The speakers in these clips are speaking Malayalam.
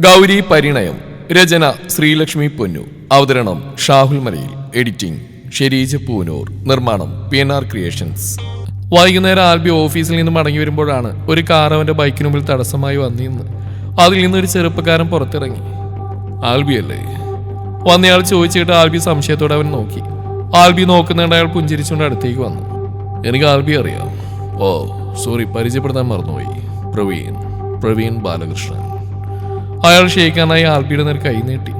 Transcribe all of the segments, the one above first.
ഗൗരി പരിണയം രചന ശ്രീലക്ഷ്മി പൊന്നു. അവതരണം ഷാഹുൽ മലയിൽ. എഡിറ്റിംഗ് ഷെരീജ് പൂനൂർ. നിർമ്മാണം പി എൻ ആർ ക്രിയേഷൻസ്. വൈകുന്നേരം ആൽബി ഓഫീസിൽ നിന്ന് മടങ്ങി വരുമ്പോഴാണ് ഒരു കാർ അവന്റെ ബൈക്കിന് മുമ്പിൽ തടസ്സമായി വന്നിന്ന് അതിൽ നിന്ന് ഒരു ചെറുപ്പക്കാരൻ പുറത്തിറങ്ങി. ആൽബി അല്ലേ? വന്നയാൾ ചോദിച്ചിട്ട് ആൽബി സംശയത്തോടെ അവൻ നോക്കി. ആൽബി നോക്കുന്നുണ്ട് അയാൾ പുഞ്ചിരിച്ചുകൊണ്ട് അടുത്തേക്ക് വന്നു. എനിക്ക് ആൽബി അറിയാം. ഓ സോറി പരിചയപ്പെടുത്താൻ മറന്നുപോയി. പ്രവീൺ. പ്രവീൺ ബാലകൃഷ്ണൻ. അയാൾ ഷെയ്ക്കാനായി ആൽബിയുടെ നേരെ കൈ നീട്ടി.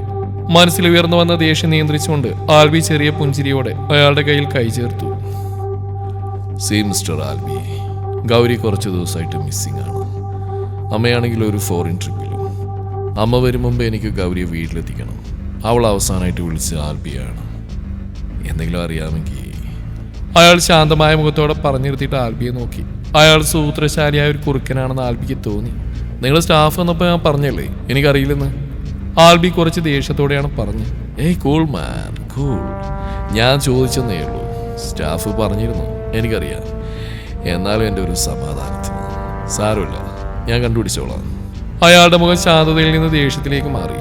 മനസ്സിൽ ഉയർന്നു വന്ന ദേഷ്യം നിയന്ത്രിച്ചുകൊണ്ട് ആൽബി ചെറിയ പുഞ്ചിരിയോടെ അയാളുടെ കയ്യിൽ കൈ ചേർത്തു. സീ മിസ്റ്റർ ആൽബി ഗൗരി കുറച്ച് ദിവസമായിട്ട് മിസ്സിംഗ് ആണ്. അമ്മയാണെങ്കിൽ ഒരു ഫോറിൻ ട്രിപ്പിലും അമ്മ വരും മുമ്പ് എനിക്ക് ഗൗരിയെ വീട്ടിലെത്തിക്കണം. അവൾ അവസാനമായിട്ട് വിളിച്ച ആൽബിയാണ്. എന്തെങ്കിലും അറിയാമെങ്കിൽ അയാൾ ശാന്തമായ മുഖത്തോടെ പറഞ്ഞിരുത്തിയിട്ട് ആൽബിയെ നോക്കി. അയാൾ സൂത്രശാലിയായ ഒരു കുറുക്കനാണെന്ന് ആൽബിക്ക് തോന്നി. നിങ്ങൾ സ്റ്റാഫ് എന്നപ്പോൾ ഞാൻ പറഞ്ഞല്ലേ? എനിക്കറിയില്ലെന്ന്. ആൽബി കുറച്ച് ദേഷ്യത്തോടെയാണ് പറഞ്ഞത്. ഏയ് കൂൾ മാൻ കൂൾ ഞാൻ ചോദിച്ചെന്നേ ഉള്ളൂ. സ്റ്റാഫ് പറഞ്ഞിരുന്നു. എനിക്കറിയാം. എന്നാലും എന്റെ ഒരു സമാധാനത്തിന്. സാരമില്ല. ഞാൻ കണ്ടുപിടിച്ചോളാം. അയാളുടെ മുഖം ശാന്തതയിൽ നിന്ന് ദേഷ്യത്തിലേക്ക് മാറി.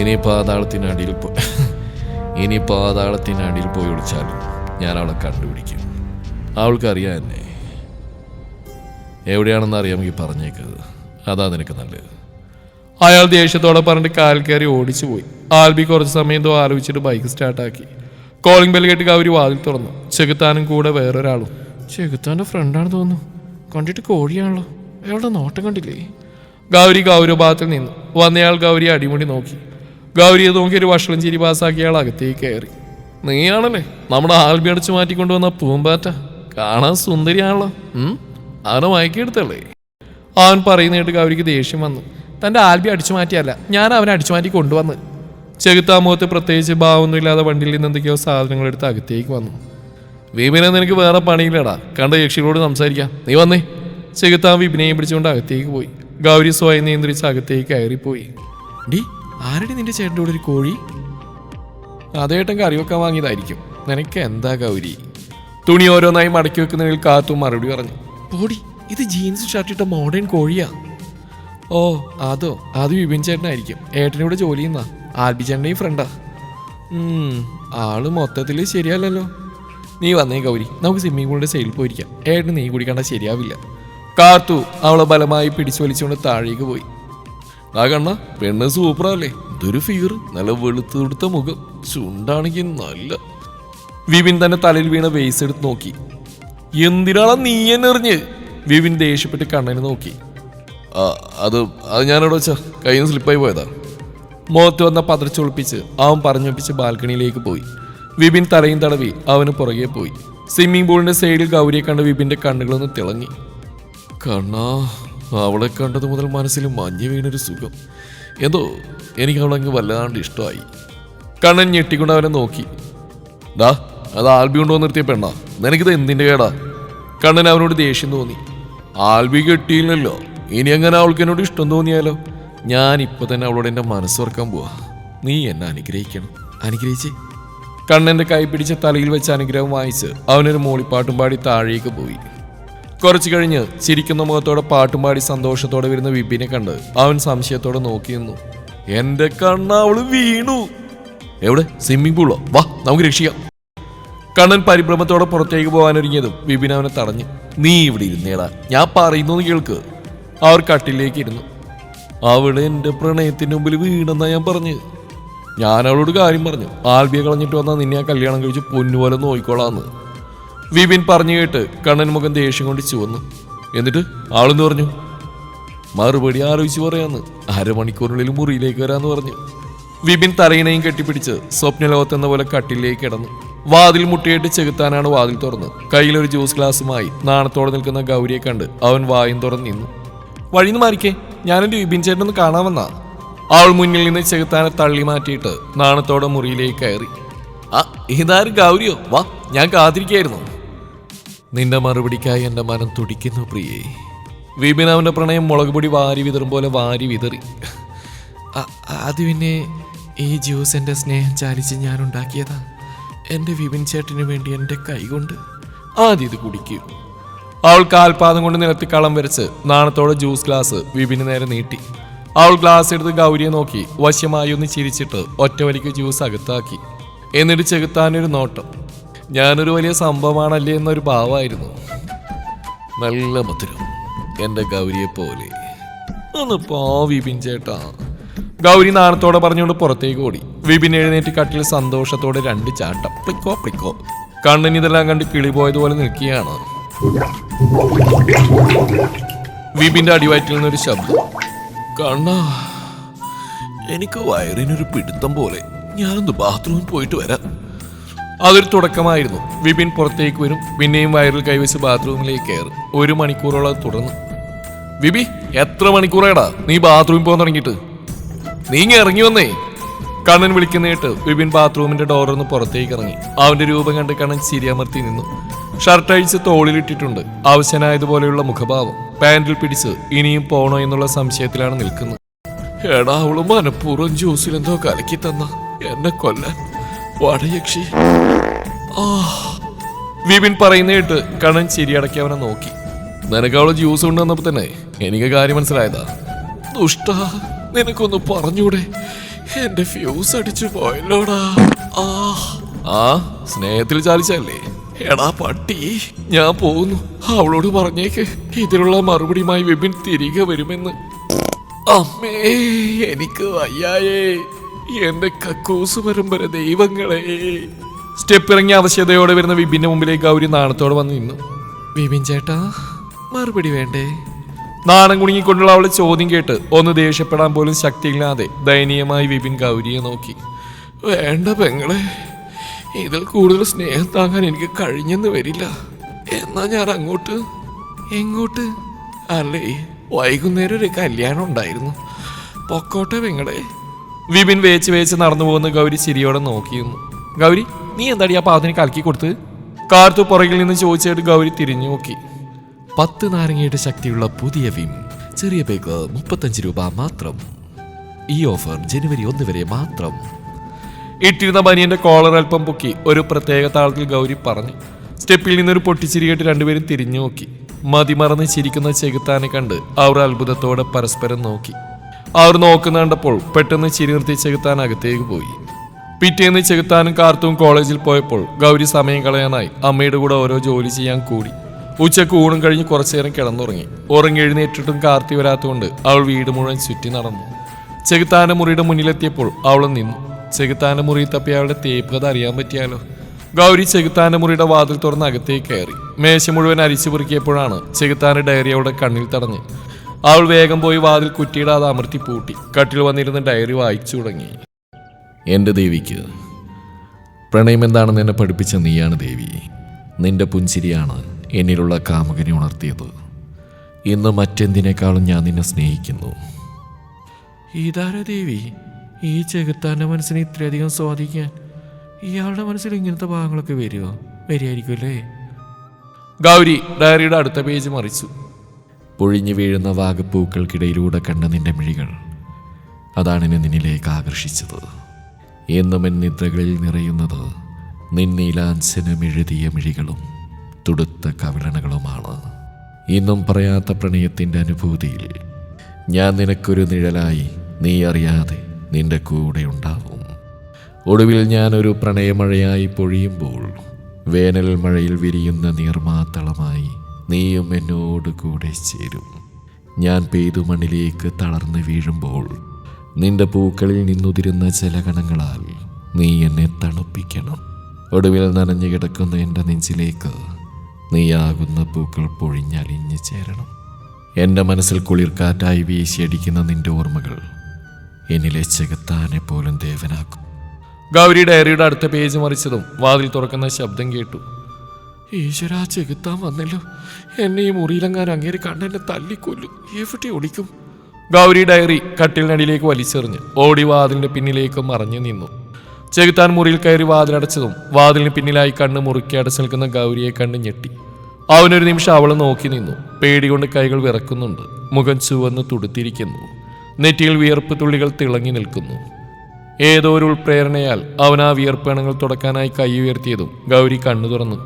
ഇനി പാതാളത്തിനടിയിൽ പോ ഇനി പാതാളത്തിനടിയിൽ പോയി ഒളിച്ചാലും ഞാൻ അവളെ കണ്ടുപിടിക്കും. അവൾക്കറിയാം എന്നെ. എവിടെയാണെന്ന് അറിയാമെങ്കിൽ പറഞ്ഞേക്കത്. അതാ നിനക്ക് നല്ലത്. അയാൾ ദേഷ്യത്തോടെ പറഞ്ഞിട്ട് കാൽ കയറി ഓടിച്ചു പോയി. ആൽബി കുറച്ച് സമയം എന്തോ ആലോചിച്ചിട്ട് ബൈക്ക് സ്റ്റാർട്ടാക്കി കോളിംഗ് ബെൽ കേട്ട് ഗൗരി വാതിൽ തുറന്നു. ചെകുത്താനും കൂടെ വേറൊരാളും. ചെകുത്താന്റെ ഫ്രണ്ടാണ് തോന്നുന്നു. കണ്ടിട്ട് കോഴിയാണല്ലോ. അയാളുടെ നോട്ടം കണ്ടില്ലേ? ഗൗരി ഗൗരവഭാഗത്തിൽ നിന്നു വന്നയാൾ ഗൗരി അടിമുടി നോക്കി. ഗൗരിയെ നോക്കി ഒരു വഷളം ചിരി പാസ്സാക്കി അയാൾ അകത്തേക്ക് കയറി. നീയാണല്ലേ? നമ്മുടെ ആൽബി അടിച്ചു മാറ്റിക്കൊണ്ടുവന്ന പൂമ്പാറ്റ. കാണാൻ സുന്ദരിയാണല്ലോ. ആരോ മയക്കിയെടുത്തല്ലേ? അവൻ പറയുന്നതായിട്ട് ഗൗരിക്ക് ദേഷ്യം വന്നു. തന്റെ ആൽബി അടിച്ചു മാറ്റിയല്ല ഞാൻ അവനെ അടിച്ചു മാറ്റി കൊണ്ടുവന്ന്. ചെകുത്താമുഖത്ത് പ്രത്യേകിച്ച് ഭാവമൊന്നുമില്ലാതെ വണ്ടിയിൽ നിന്ന് എന്തൊക്കെയോ സാധനങ്ങൾ എടുത്ത് അകത്തേക്ക് വന്നു. വിപിനെ നിനക്ക് വേറെ പണിയില്ലടാ കണ്ട യക്ഷികളോട് സംസാരിക്കാം. നീ വന്നേ. ചെകുത്താൻ വിപിനെയും പിടിച്ചുകൊണ്ട് അകത്തേക്ക് പോയി. ഗൗരി സ്വയം നിയന്ത്രിച്ച് അകത്തേക്ക് കയറിപ്പോയി. ഡി ആരുടെ നിന്റെ ചേട്ടന്റെ കൂടെ ഒരു കോഴി? അതേട്ടൻ കറി വെക്കാൻ വാങ്ങിയതായിരിക്കും. നിനക്ക് എന്താ ഗൗരി? തുണി ഓരോന്നായി മടക്കി വെക്കുന്നതിൽ കാത്തു മറുപടി പറഞ്ഞു. പോടി. ഇത് ജീൻസ് ഷർട്ടിട്ട മോഡേൺ കോഴിയാ. ഓ അതോ അത് വിപിൻ ചേട്ടനായിരിക്കും. ഏട്ടനൂടെ ജോലി ചെയ്യുന്ന ആൽബി ചേട്ടന്റെയും ഫ്രണ്ടാ ആൾ മൊത്തത്തിൽ ശരിയല്ലല്ലോ. നീ വന്നേ ഗൗരി. നമുക്ക് സ്വിമ്മിംഗ് പൂളിന്റെ സൈഡിൽ പോയിരിക്കാം. ഏട്ടന് നീ കുടിക്കണ്ട ശരിയാവില്ല. കാർത്തു അവളെ ബലമായി പിടിച്ചു വലിച്ചുകൊണ്ട് താഴേക്ക് പോയി. ആ കണ്ണ പെണ്ണ് സൂപ്പറല്ലേ ഇതൊരു ഫിഗർ നല്ല വെളുത്തുടുത്ത മുഖം. ചുണ്ടാണെങ്കിൽ നല്ല. വിപിൻ തന്നെ തലയിൽ വീണ വേസ് എടുത്ത് നോക്കി. എന്തിനാളാ നീ എന്നെ വിപിൻ ദേഷ്യപ്പെട്ട് കണ്ണനെ നോക്കി. അത് അത് ഞാനവിടെ വെച്ചാ? കയ്യിൽ നിന്ന് സ്ലിപ്പായി പോയതാ. മുഖത്ത് വന്ന പതർച്ചൊളിപ്പിച്ച് അവൻ പറഞ്ഞൊപ്പിച്ച് ബാൽക്കണിയിലേക്ക് പോയി. വിപിൻ തലയും തടവി അവന് പുറകെ പോയി. സ്വിമ്മിംഗ് പൂളിന്റെ സൈഡിൽ ഗൗരിയെ കണ്ട് വിപിന്റെ കണ്ണുകളൊന്ന് തിളങ്ങി. കണ്ണാ അവളെ കണ്ടത് മുതൽ മനസ്സിൽ മഞ്ഞ് വീണൊരു സുഖം. എന്തോ എനിക്ക് അവളങ്ങ് വല്ലാണ്ട് ഇഷ്ടമായി. കണ്ണൻ ഞെട്ടിക്കൊണ്ട് അവനെ നോക്കി. ഡാ അത് ആൽബി കൊണ്ടുവന്ന് നിർത്തിയ പെണ്ണാ. നിനക്കിത് എന്തിന്റെ കേടാ? കണ്ണൻ അവനോട് ദേഷ്യം തോന്നി. ആൽബി കെട്ടിയില്ലല്ലോ. ഇനി എങ്ങനെ അവൾക്ക് എന്നോട് ഇഷ്ടം തോന്നിയാലോ? ഞാൻ ഇപ്പൊ തന്നെ അവളോട് എന്റെ മനസ്സ് തുറക്കാൻ പോവാ. നീ എന്നെ അനുഗ്രഹിക്കണം. അനുഗ്രഹിച്ചേ. കണ്ണന്റെ കൈ പിടിച്ച തലയിൽ വെച്ച അനുഗ്രഹം വായിച്ച് അവനൊരു മൂളിപ്പാട്ടും പാടി താഴേക്ക് പോയി. കുറച്ചു കഴിഞ്ഞ് ചിരിക്കുന്ന മുഖത്തോടെ പാട്ടും പാടി സന്തോഷത്തോടെ വരുന്ന വിപിനെ കണ്ട് അവൻ സംശയത്തോടെ നോക്കി നിന്നു. എന്റെ കണ്ണ അവൾ വീണു. എവിടെ? സ്വിമ്മിംഗ് പൂളോ? വാ നമുക്ക് രക്ഷിക്കാം. കണ്ണൻ പരിഭ്രമത്തോടെ പുറത്തേക്ക് പോകാനൊരുങ്ങിയതും വിപിൻ അവനെ തടഞ്ഞു. നീ ഇവിടെ ഇരുന്നേടാ. ഞാൻ പറയുന്നു കേൾക്ക്. അവർ കട്ടിലേക്ക് ഇരുന്നു അവിടെ എന്റെ പ്രണയത്തിന് മുമ്പിൽ വീണെന്നാ ഞാൻ പറഞ്ഞു. ഞാൻ അവളോട് കാര്യം പറഞ്ഞു. ആൽബിയെ കളഞ്ഞിട്ട് വന്നാൽ നിന്നെ ആ കല്യാണം കഴിച്ച് പൊന്നുപോലെ നോയിക്കോളാന്ന്. വിപിൻ പറഞ്ഞു കേട്ട് കണ്ണൻ മുഖം ദേഷ്യം കൊണ്ട് ചുവന്നു. എന്നിട്ട് ആളെന്ന് പറഞ്ഞു? മറുപടി ആലോചിച്ച് പറയാന്ന്. അരമണിക്കൂറിനുള്ളിൽ മുറിയിലേക്ക് വരാന്ന് പറഞ്ഞു. വിപിൻ തലയിണയും കെട്ടിപ്പിടിച്ച് സ്വപ്നലോകത്തെന്ന പോലെ കട്ടിലേക്ക് കിടന്നു. വാതിൽ മുട്ടിയിട്ട് ചെകുത്താനാണ് വാതിൽ തുറന്ന് കയ്യിലൊരു ജ്യൂസ് ഗ്ലാസുമായി നാണത്തോടെ നിൽക്കുന്ന ഗൗരിയെ കണ്ട് അവൻ വായും തുറന്നു നിന്നു. വഴിന്ന് മാറിക്കേ ഞാനെന്റെ വിപിൻ ചേട്ടനൊന്ന് കാണാമെന്നാ അവൾ മുന്നിൽ നിന്ന് ചെകുത്താനെ തള്ളി മാറ്റിയിട്ട് നാണത്തോടെ മുറിയിലേക്ക് കയറി. ആ ഇതാരും ഗൗരിയോ? വാ ഞാൻ കാത്തിരിക്കായിരുന്നു. നിന്റെ മറുപടിക്കായി എന്റെ മനം തുടിക്കുന്നു പ്രിയേ. വിപിൻ അവന്റെ പ്രണയം മുളക് പൊടി വാരി വിതറും പോലെ വാരി വിതറി. അത് പിന്നെ ഈ ജ്യൂസ് എന്റെ സ്നേഹം ചാലിച്ച് ഞാൻ ഉണ്ടാക്കിയതാ എന്റെ വിപിൻ ചേട്ടന് വേണ്ടി എന്റെ കൈകൊണ്ട് ആദ്യം ഇത് കുടിക്കൂ. അവൾ കാൽപാദം കൊണ്ട് നിലത്തി കളം വരച്ച് നാണത്തോടെ ജ്യൂസ് ഗ്ലാസ് വിപിന് നേരെ നീട്ടി. അവൾ ഗ്ലാസ് എടുത്ത് ഗൗരിയെ നോക്കി വശ്യമായി ഒന്ന് ചിരിച്ചിട്ട് ഒറ്റവലിക്ക് ജ്യൂസ് അകത്താക്കി. എന്നിട്ട് ചെകുത്താനൊരു നോട്ടം. ഞാനൊരു വലിയ സംഭവമാണല്ലേ എന്നൊരു ഭാവമായിരുന്നു നല്ല മധുരം എന്റെ ഗൗരിയെ പോലെ ഒന്ന് പോ വിപിൻ ചേട്ടാ. ഗൗരി നാണത്തോടെ പറഞ്ഞുകൊണ്ട് പുറത്തേക്ക് ഓടി. വിപിൻ എഴുന്നേറ്റ് കട്ടിൽ സന്തോഷത്തോടെ രണ്ട് ചാട്ടം. പ്ലിക്കോ പ്ലിക്കോ കണ്ണിന് ഇതെല്ലാം കണ്ട് കിളി പോയതുപോലെ നിൽക്കുകയാണ്. വിപിന്റെ അടിവയറ്റിൽ നിന്നൊരു ശബ്ദം. കണ്ണാ എനിക്ക് വയറിനൊരു പിടുത്തം പോലെ. ഞാനൊന്ന് ബാത്റൂമിൽ പോയിട്ട് വരാം. അതൊരു തുടക്കമായിരുന്നു. വിപിൻ പുറത്തേക്ക് വരും. പിന്നെയും വയറിൽ കൈവച്ച് ബാത്റൂമിലേക്ക് കയറും. ഒരു മണിക്കൂറോളം തുടർന്നു. വിപി എത്ര മണിക്കൂറേടാ? നീ ബാത്റൂമിൽ പോകാൻ തുടങ്ങിയിട്ട്. നീ ഇങ്ങ് ഇറങ്ങി വന്നേ. കണ്ണൻ വിളിക്കുന്നേട്ട് വിപിൻ ബാത്റൂമിന്റെ ഡോറിന്ന് പുറത്തേക്ക് ഇറങ്ങി. അവന്റെ രൂപം കണ്ട് കണ്ണൻ ചിരിയമർത്തി നിന്നു. ഷർട്ട് അഴിച്ച് തോളിലിട്ടിട്ടുണ്ട് ആവശ്യനായതുപോലെയുള്ള മുഖഭാവം. പാൻറിൽ പിടിച്ച് ഇനിയും പോണോ എന്നുള്ള സംശയത്തിലാണ് നിൽക്കുന്നത്. എടാ അവൾ മനഃപൂർവം ജ്യൂസിൽ എന്തോ കലക്കി തന്ന. എന്നെ കൊല്ലാൻ. വടയക്ഷി വിപിൻ പറയുന്നേട്ട് കണ്ണൻ ചിരിയടക്കി അവനെ നോക്കി. നിനക്ക് അവൾ ജ്യൂസ് കൊണ്ടുവന്നപ്പോ തന്നെ എനിക്ക് കാര്യം മനസ്സിലായതാ. ദുഷ്ട. നിനക്കൊന്ന് പറഞ്ഞൂടെ? എന്റെ ഫ്യൂസ് അടിച്ചു പോയല്ലോടാ. ആ. ആ സ്നേഹത്തിൽ ചാലിച്ചല്ലേ എടാ പട്ടി ഞാൻ പോകുന്നു അവളോട് പറഞ്ഞേക്ക്. ഇതിനുള്ള മറുപടിയുമായി വിപിൻ തിരികെ വരുമെന്ന്. അമ്മേ എനിക്ക് വയ്യായേ. എന്റെ കക്കൂസ് പരമ്പര ദൈവങ്ങളെ. സ്റ്റെപ്പ് ഇറങ്ങിയ ആവശ്യതയോടെ വരുന്ന വിപിന്റെ മുമ്പിലേക്ക് ഗൗരി നാണത്തോടെ വന്ന് നിന്നു. വിപിൻ ചേട്ടാ മറുപടി വേണ്ടേ? നാണം കുണുങ്ങിക്കൊണ്ടുള്ള അവളെ ചോദ്യം കേട്ട് ഒന്ന് ദേഷ്യപ്പെടാൻ പോലും ശക്തിയില്ലാതെ ദയനീയമായി വിപിൻ ഗൗരിയെ നോക്കി. വേണ്ട പെങ്ങളെ ഇതിൽ കൂടുതൽ സ്നേഹം താങ്ങാൻ എനിക്ക് കഴിഞ്ഞെന്ന് വരില്ല. എന്നാ ഞാൻ അങ്ങോട്ട്? എങ്ങോട്ട് അല്ലേ വൈകുന്നേരം ഒരു കല്യാണം ഉണ്ടായിരുന്നു. പൊക്കോട്ടെ പെങ്ങളെ. വിപിൻ വേച്ച് വേച്ച് നടന്നു പോകുന്ന ഗൗരി ചിരിയോടെ നോക്കിയിരുന്നു. ഗൗരി നീ എന്താടി ആ പാതിന് കലക്കി കൊടുത്ത് കാർത്തു പുറകിൽ നിന്ന് ചോദിച്ചിട്ട് ഗൗരി തിരിഞ്ഞു നോക്കി. പത്ത് നാരങ്ങയുടെ ശക്തിയുള്ള പുതിയ വിം ചെറിയ പേക്ക് മുപ്പത്തഞ്ച് രൂപ മാത്രം. ഈ ഓഫർ ജനുവരി ഒന്ന് വരെ മാത്രം. ഇട്ടിരുന്ന ബനിയന്റെ കോളർ അല്പം പൊക്കി ഒരു പ്രത്യേക താളത്തിൽ ഗൗരി പറഞ്ഞു. സ്റ്റെപ്പിൽ നിന്നൊരു പൊട്ടിച്ചിരി കേട്ട് രണ്ടുപേരും തിരിഞ്ഞു നോക്കി. മതിമറന്ന് ചിരിക്കുന്ന ചെകുത്താനെ കണ്ട് അവർ അത്ഭുതത്തോടെ പരസ്പരം നോക്കി. അവർ നോക്കുന്ന കണ്ടപ്പോൾ പെട്ടെന്ന് ചിരി നിർത്തി ചെകുത്താൻ അകത്തേക്ക് പോയി. പിറ്റേന്ന് ചെകുത്താനും കാർത്തും കോളേജിൽ പോയപ്പോൾ ഗൗരി സമയം കളയാനായി അമ്മയുടെ കൂടെ ഓരോ ജോലി ചെയ്യാൻ കൂടി. ഉച്ചയ്ക്ക് ഊണും കഴിഞ്ഞ് കുറച്ചു നേരം കിടന്നുറങ്ങി. ഉറങ്ങി എഴുന്നേറ്റിട്ടും കാർത്തി വരാത്തതുകൊണ്ട് അവൾ വീട് മുഴുവൻ ചുറ്റി നടന്നു. ചെകുത്താന്റെ മുറിയുടെ മുന്നിലെത്തിയപ്പോൾ അവൾ നിന്നു. ചെകുത്താന്റെ മുറി തപ്പി അവളുടെ തേപ്പ് കഥ അറിയാൻ പറ്റിയാലോ? ഗൗരി ചെകുത്താന്റെ മുറിയുടെ വാതിൽ തുറന്ന് അകത്തേക്ക് കയറി. മേശ മുഴുവൻ അരിച്ചു പെറുക്കിയപ്പോഴാണ് ചെകുത്താന്റെ ഡയറി അവളുടെ കണ്ണിൽ തടഞ്ഞ്. അവൾ വേഗം പോയി വാതിൽ കുറ്റിയിടാതെ അമർത്തി പൂട്ടി. കട്ടിൽ വന്നിരുന്ന് ഡയറി വായിച്ചു തുടങ്ങി. എന്റെ ദേവിക്ക് പ്രണയം എന്താണെന്ന് എന്നെ പഠിപ്പിച്ച നീയാണ് ദേവി. നിന്റെ പുഞ്ചിരിയാണ് എന്നിലുള്ള കാമുകനെ ഉണർത്തിയത്. ഇന്ന് മറ്റെന്തിനേക്കാളും ഞാൻ നിന്നെ സ്നേഹിക്കുന്നു. ഇതാര ദേവി? ഈ ചെകുത്താന്റെ മനസ്സിനെ ഇത്രയധികം സ്വാധീനിക്കാൻ ഇയാളുടെ മനസ്സിൽ ഇങ്ങനത്തെ ഭാഗങ്ങളൊക്കെ വരുമോ വരികയായിരിക്കുമല്ലേ? ഗൗരി ഡയറിയുടെ അടുത്ത പേജ് മറിച്ചു. പൊഴിഞ്ഞു വീഴുന്ന വാഗപ്പൂക്കൾക്കിടയിലൂടെ കണ്ട നിന്റെ മിഴികൾ. അതാണ് എന്നെ നിന്നിലേക്ക് ആകർഷിച്ചത്. എന്നും എൻ നിദ്രകളിൽ നിറയുന്നത് നിന്നീലാഞ്ചനം എഴുതിയ മിഴികളും. തുടുത്ത കവിളണകളുമാണ് ഇന്നും പറയാത്ത പ്രണയത്തിന്റെ അനുഭൂതിയിൽ ഞാൻ നിനക്കൊരു നിഴലായി നീ അറിയാതെ നിന്റെ കൂടെ ഉണ്ടാവും. ഒടുവിൽ ഞാനൊരു പ്രണയമഴയായി പൊഴിയുമ്പോൾ വേനൽ മഴയിൽ വിരിയുന്ന നീർമാത്തളമായി നീയും എന്നോട് കൂടെ ചേരും. ഞാൻ പെയ്തു മണ്ണിലേക്ക് തളർന്നു വീഴുമ്പോൾ നിന്റെ പൂക്കളിൽ നിന്നുതിരുന്ന ജലകണങ്ങളാൽ നീ എന്നെ തണുപ്പിക്കണം. ഒടുവിൽ നനഞ്ഞു കിടക്കുന്ന എന്റെ നെഞ്ചിലേക്ക് നീയാകുന്ന പൂക്കൾ പൊഴിഞ്ഞലിഞ്ഞു ചേരണം. എന്റെ മനസ്സിൽ കുളിർക്കാറ്റായി വീശിയടിക്കുന്ന നിന്റെ ഓർമ്മകൾ എന്നിലെ ചെകുത്താനെ പോലും ദേവനാക്കും. ഗൗരി ഡയറിയുടെ അടുത്ത പേജ് മറിച്ചതും വാതിൽ തുറക്കുന്ന ശബ്ദം കേട്ടു. ഈശ്വര ചെകുത്താൻ വന്നല്ലോ. എന്നെ ഈ മുറിയിലെങ്ങാൻ അങ്ങേര് കണ്ണെന്നെ തല്ലിക്കൊല്ലു. എവിടെ ഓടിക്കും ഗൗരി ഡയറി കട്ടിലിനടിയിലേക്ക് വലിച്ചെറിഞ്ഞ് ഓടി വാതിലിന്റെ പിന്നിലേക്ക് മറഞ്ഞു നിന്നു. ചെകുത്താൻ മുറിയിൽ കയറി വാതിലടച്ചതും വാതിലിന് പിന്നിലായി കണ്ണ് മുറുക്കി അടച്ചു നിൽക്കുന്ന ഗൗരിയെ കണ്ട് ഞെട്ടി. അവനൊരു നിമിഷം അവളെ നോക്കി നിന്നു. പേടി കൊണ്ട് കൈകൾ വിറക്കുന്നുണ്ട്. മുഖം ചുവന്ന് തുടുത്തിരിക്കുന്നു. നെറ്റിയിൽ വിയർപ്പ് തുള്ളികൾ തിളങ്ങി നിൽക്കുന്നു. ഏതോ ഒരു ഉൾപ്രേരണയാൽ അവൻ ആ വിയർപ്പണങ്ങൾ തുടക്കാനായി കൈ ഉയർത്തിയതും ഗൗരി കണ്ണു തുറന്നു.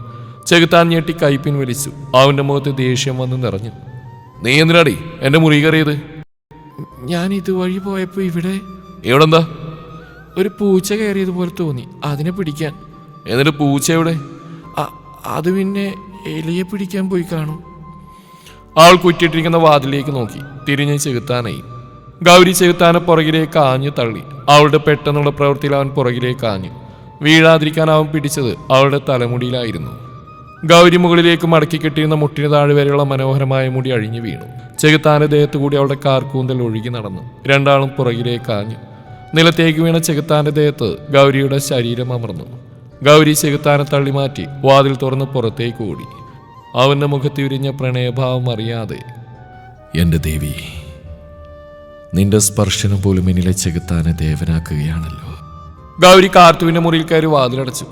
ചെകുത്താൻ ഞെട്ടി കൈ പിൻവലിച്ചു. അവന്റെ മുഖത്ത് ദേഷ്യം വന്ന് നിറഞ്ഞു. നീ എന്തിനാടി? എന്റെ മുറി കയറിയത്? ഞാൻ ഇതുവഴി പോയപ്പോൾ ഇവിടെ ഇവിടെ എന്താ ഒരു പൂച്ച കയറിയതുപോലെ തോന്നി അതിനെ പിടിക്കാൻ. എന്നിട്ട് പൂച്ച എവിടെ? അത് പിന്നെ എലിയെ പിടിക്കാൻ പോയി കാണും. അവൾ കുറ്റിയിട്ടിരിക്കുന്ന വാതിലേക്ക് നോക്കി. തിരിഞ്ഞ് ചെകുത്താനായി. ഗൗരി ചെകുത്താനെ പുറകിലേക്ക് ആഞ്ഞു തള്ളി. അവളുടെ പെട്ടെന്നുള്ള പ്രവൃത്തിയിൽ അവൻ പുറകിലേക്ക് ആഞ്ഞു. വീഴാതിരിക്കാൻ അവൻ പിടിച്ചത് അവളുടെ തലമുടിയിലായിരുന്നു. ഗൗരി മുകളിലേക്ക് മടക്കി കെട്ടിയിരുന്ന മുട്ടിന് താഴെ വരെയുള്ള മനോഹരമായ മുടി അഴിഞ്ഞു വീണു. ചെകുത്താന്റെ ദേഹത്ത് കൂടി അവളുടെ കാർക്കൂന്തൽ ഒഴുകി നടന്നു. രണ്ടാളും പുറകിലേക്ക് ആഞ്ഞു. നിലത്തേക്ക് വീണ ചെകുത്താന്റെ ദേഹത്ത് ഗൗരിയുടെ ശരീരം അമർന്നു. ഗൗരി ചെകുത്താനെ തള്ളി മാറ്റി വാതിൽ തുറന്ന് പുറത്തേക്ക് ഓടി. അവന്റെ മുഖത്ത് വിരിഞ്ഞ പ്രണയഭാവം അറിയാതെ എന്റെ ദേവി നിന്റെ സ്പർശനം പോലും എന്നിലെ ചെകുത്താനെ ദേവനാക്കുകയാണല്ലോ. ഗൗരി കാർത്തുവിന്റെ മുറിയിൽ കയറി വാതിലടച്ചു.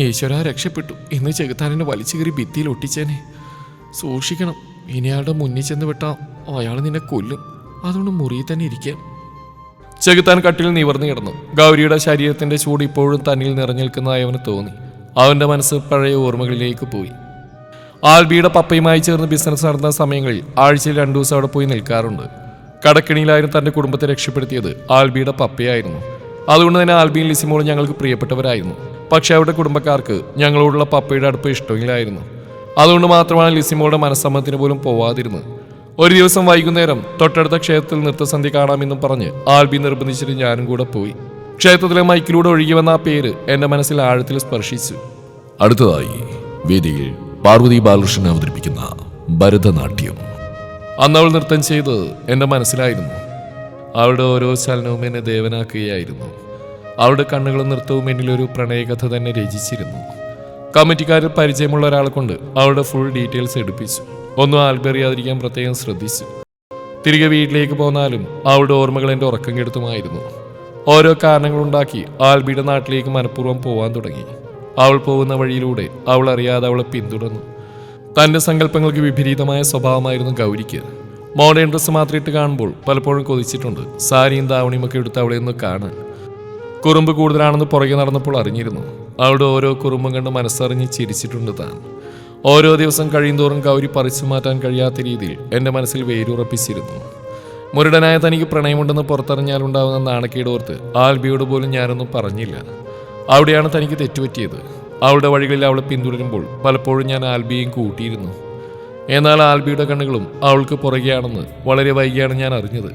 ഈശ്വര രക്ഷപ്പെട്ടു. ഇന്ന് ചെകുത്താനെ വലിച്ചു കയറി ഭിത്തിയിൽ ഒട്ടിച്ചേനെ. സൂക്ഷിക്കണം. ഇനി അയാളുടെ മുന്നിൽ ചെന്ന് വിട്ടാ അയാൾ നിന്നെ കൊല്ലും. അതുകൊണ്ട് മുറിയിൽ തന്നെ ഇരിക്കാം ചെകുത്താൻ കട്ടിൽ നിവർന്നു കിടന്നു. ഗൗരിയുടെ ശരീരത്തിന്റെ ചൂട് ഇപ്പോഴും തന്നിൽ നിറഞ്ഞു നിൽക്കുന്നതായി അവന് തോന്നി. അവന്റെ മനസ്സ് പഴയ ഓർമ്മകളിലേക്ക് പോയി. ആൽബിയുടെ പപ്പയുമായി ചേർന്ന് ബിസിനസ് നടന്ന സമയങ്ങളിൽ ആഴ്ചയിൽ രണ്ടു ദിവസം അവിടെ പോയി നിൽക്കാറുണ്ട്. കടക്കിണിയിലായിരുന്നു തന്റെ കുടുംബത്തെ രക്ഷപ്പെടുത്തിയത് ആൽബിയുടെ പപ്പയായിരുന്നു. അതുകൊണ്ട് തന്നെ ആൽബിയും ലിസിമോളും ഞങ്ങൾക്ക് പ്രിയപ്പെട്ടവരായിരുന്നു. പക്ഷെ അവരുടെ കുടുംബക്കാർക്ക് ഞങ്ങളോടുള്ള പപ്പയുടെ അടുപ്പ് ഇഷ്ടമില്ലായിരുന്നു. അതുകൊണ്ട് മാത്രമാണ് ലിസിമോളുടെ മനസ്സമ്മത്തിന് പോലും പോവാതിരുന്നത്. ഒരു ദിവസം വൈകുന്നേരം തൊട്ടടുത്ത ക്ഷേത്രത്തിൽ നൃത്തസന്ധ്യ കാണാമെന്നും പറഞ്ഞ് ആൽബി നിർബന്ധിച്ചിട്ട് ഞാനും കൂടെ പോയി. ക്ഷേത്രത്തിലെ മൈക്കിലൂടെ ഒഴുകി വന്ന ആ പേര് എന്റെ മനസ്സിൽ ആഴത്തിൽ സ്പർശിച്ചു. അടുത്തതായി വേദിയിൽ പാർവതി ബാലകൃഷ്ണൻ അവതരിപ്പിക്കുന്ന ഭരതനാട്യം. അന്ന് അവൾ നൃത്തം ചെയ്തത് എന്റെ മനസ്സിലായിരുന്നു. അവളുടെ ഓരോ ചലനവും എന്നെ ദേവനാക്കുകയായിരുന്നു. അവളുടെ കണ്ണുകളും നൃത്തവും എന്നിലൊരു പ്രണയകഥ തന്നെ രചിച്ചിരുന്നു. കമ്മിറ്റിക്കാരിൽ പരിചയമുള്ള ഒരാളെ കൊണ്ട് അവളുടെ ഫുൾ ഡീറ്റെയിൽസ് എടുപ്പിച്ചു. ഒന്നും ആൽബറിയാതിരിക്കാൻ പ്രത്യേകം ശ്രദ്ധിച്ചു. തിരികെ വീട്ടിലേക്ക് പോന്നാലും അവളുടെ ഓർമ്മകൾ എന്റെ ഉറക്കം കെടുത്തുമായിരുന്നു. ഓരോ കാരണങ്ങളുണ്ടാക്കി ആൽബിയുടെ നാട്ടിലേക്ക് മനഃപൂർവം പോവാൻ തുടങ്ങി. അവൾ പോകുന്ന വഴിയിലൂടെ അവൾ അറിയാതെ അവളെ പിന്തുടർന്നു. തന്റെ സങ്കല്പങ്ങൾക്ക് വിപരീതമായ സ്വഭാവമായിരുന്നു ഗൗരിക്ക്. മോഡേൺ ഡ്രസ്സ് മാത്രം ഇട്ട് കാണുമ്പോൾ പലപ്പോഴും കൊതിച്ചിട്ടുണ്ട്. സാരിയും ദാവണിയുമൊക്കെ എടുത്ത് അവളെ ഒന്ന് കാണാൻ. കുറുമ്പ് കൂടുതലാണെന്ന് പുറകെ നടന്നപ്പോൾ അറിഞ്ഞിരുന്നു. അവളുടെ ഓരോ കുറുമ്പും കണ്ട് മനസ്സറിഞ്ഞ് ചിരിച്ചിട്ടുണ്ട് താൻ. ഓരോ ദിവസം കഴിയുന്തോറും ഗൗരി പറിച്ചു മാറ്റാൻ കഴിയാത്ത രീതിയിൽ എന്റെ മനസ്സിൽ വേരുറപ്പിച്ചിരുന്നു. മുരുടനായ തനിക്ക് പ്രണയമുണ്ടെന്ന് പുറത്തറിഞ്ഞാലുണ്ടാവുന്ന നാണക്കേട് ഓർത്ത് ആൽബിയോട് പോലും ഞാനൊന്നും പറഞ്ഞില്ല. അവിടെയാണ് തനിക്ക് തെറ്റുപറ്റിയത്. അവളുടെ വഴികളിൽ അവളെ പിന്തുടരുമ്പോൾ പലപ്പോഴും ഞാൻ ആൽബിയെയും കൂട്ടിയിരുന്നു. എന്നാൽ ആൽബിയുടെ കണ്ണുകളും അവൾക്ക് പുറകെയാണെന്ന് വളരെ വൈകിയാണ് ഞാൻ അറിഞ്ഞത്.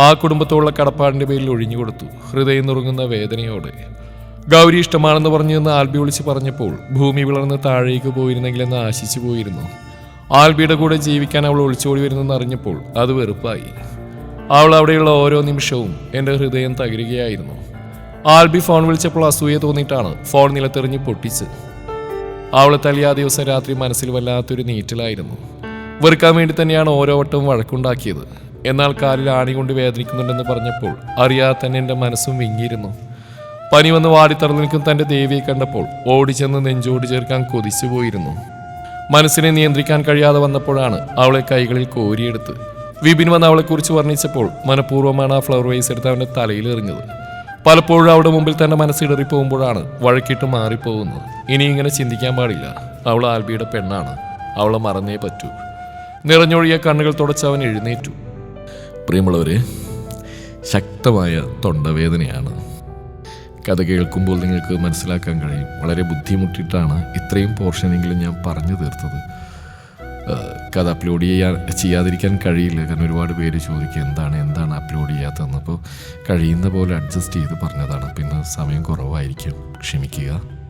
ആ കുടുംബത്തോടുള്ള കടപ്പാടിന്റെ പേരിൽ ഒഴിഞ്ഞുകൊടുത്തു. ഹൃദയം നുറുങ്ങുന്ന വേദനയോടെ. ഗൗരി ഇഷ്ടമാണെന്ന് പറഞ്ഞു എന്ന് ആൽബി വിളിച്ച് പറഞ്ഞപ്പോൾ ഭൂമി വിളർന്ന് താഴേക്ക് പോയിരുന്നെങ്കിലെന്ന് ആശിച്ചു പോയിരുന്നു. ആൽബിയുടെ കൂടെ ജീവിക്കാൻ അവൾ ഒളിച്ചോടി വരുന്നെന്ന് അറിഞ്ഞപ്പോൾ അത് വെറുപ്പായി. അവൾ അവിടെയുള്ള ഓരോ നിമിഷവും എന്റെ ഹൃദയം തകരുകയായിരുന്നു. ആൽബി ഫോൺ വിളിച്ചപ്പോൾ അസൂയ തോന്നിയിട്ടാണ് ഫോൺ നിലത്തെറിഞ്ഞ് പൊട്ടിച്ച്. അവളെ തല്ലി ആ ദിവസം രാത്രി മനസ്സിൽ വല്ലാത്തൊരു നീറ്റലായിരുന്നു. വെറുക്കാൻ വേണ്ടി തന്നെയാണ് ഓരോ വട്ടവും വഴക്കുണ്ടാക്കിയത്. എന്നാൽ കാലിൽ ആണി കൊണ്ട് വേദനിക്കുന്നുണ്ടെന്ന് പറഞ്ഞപ്പോൾ അറിയാതെ തന്നെ എന്റെ മനസ്സും വിങ്ങിയിരുന്നു. പനി വന്ന് വാടിത്തറന്നു നിൽക്കുന്ന തന്റെ ദേവിയെ കണ്ടപ്പോൾ ഓടിച്ചെന്ന് നെഞ്ചോട് ചേർക്കാൻ കൊതിച്ചു പോയിരുന്നു മനസ്സിനെ നിയന്ത്രിക്കാൻ കഴിയാതെ വന്നപ്പോഴാണ് അവളെ കൈകളിൽ കോരിയെടുത്ത്. വിപിൻ വന്ന് അവളെക്കുറിച്ച് വർണിച്ചപ്പോൾ മനഃപൂർവമാണ് ആ ഫ്ലവർ വൈസ് എടുത്ത് അവന്റെ തലയിൽ എറിഞ്ഞത്. പലപ്പോഴും അവിടെ മുമ്പിൽ തന്നെ മനസ്സിടറിപ്പോകുമ്പോഴാണ് വഴക്കിട്ട് മാറിപ്പോകുന്നത്. ഇനി ഇങ്ങനെ ചിന്തിക്കാൻ പാടില്ല. അവൾ ആൽബിയുടെ പെണ്ണാണ്. അവളെ മറന്നേ പറ്റൂ. നിറഞ്ഞൊഴിയ കണ്ണുകൾ തുടച്ച് അവൻ എഴുന്നേറ്റു. പ്രിയമുള്ളവരെ ശക്തമായ തൊണ്ടവേദനയാണ് കഥ കേൾക്കുമ്പോൾ നിങ്ങൾക്ക് മനസ്സിലാക്കാൻ കഴിയും. വളരെ ബുദ്ധിമുട്ടിയിട്ടാണ് ഇത്രയും പോർഷനെങ്കിലും ഞാൻ പറഞ്ഞു തീർത്തത്. കഥ അപ്ലോഡ് ചെയ്യാൻ ചെയ്യാതിരിക്കാൻ കഴിയില്ല. കാരണം ഒരുപാട് പേര് ചോദിക്കുക എന്താണ് എന്താണ് അപ്ലോഡ് ചെയ്യാത്തതെന്ന്? അപ്പോൾ കഴിയുന്ന പോലെ അഡ്ജസ്റ്റ് ചെയ്ത് പറഞ്ഞതാണ്. പിന്നെ സമയം കുറവായിരിക്കും. ക്ഷമിക്കുക.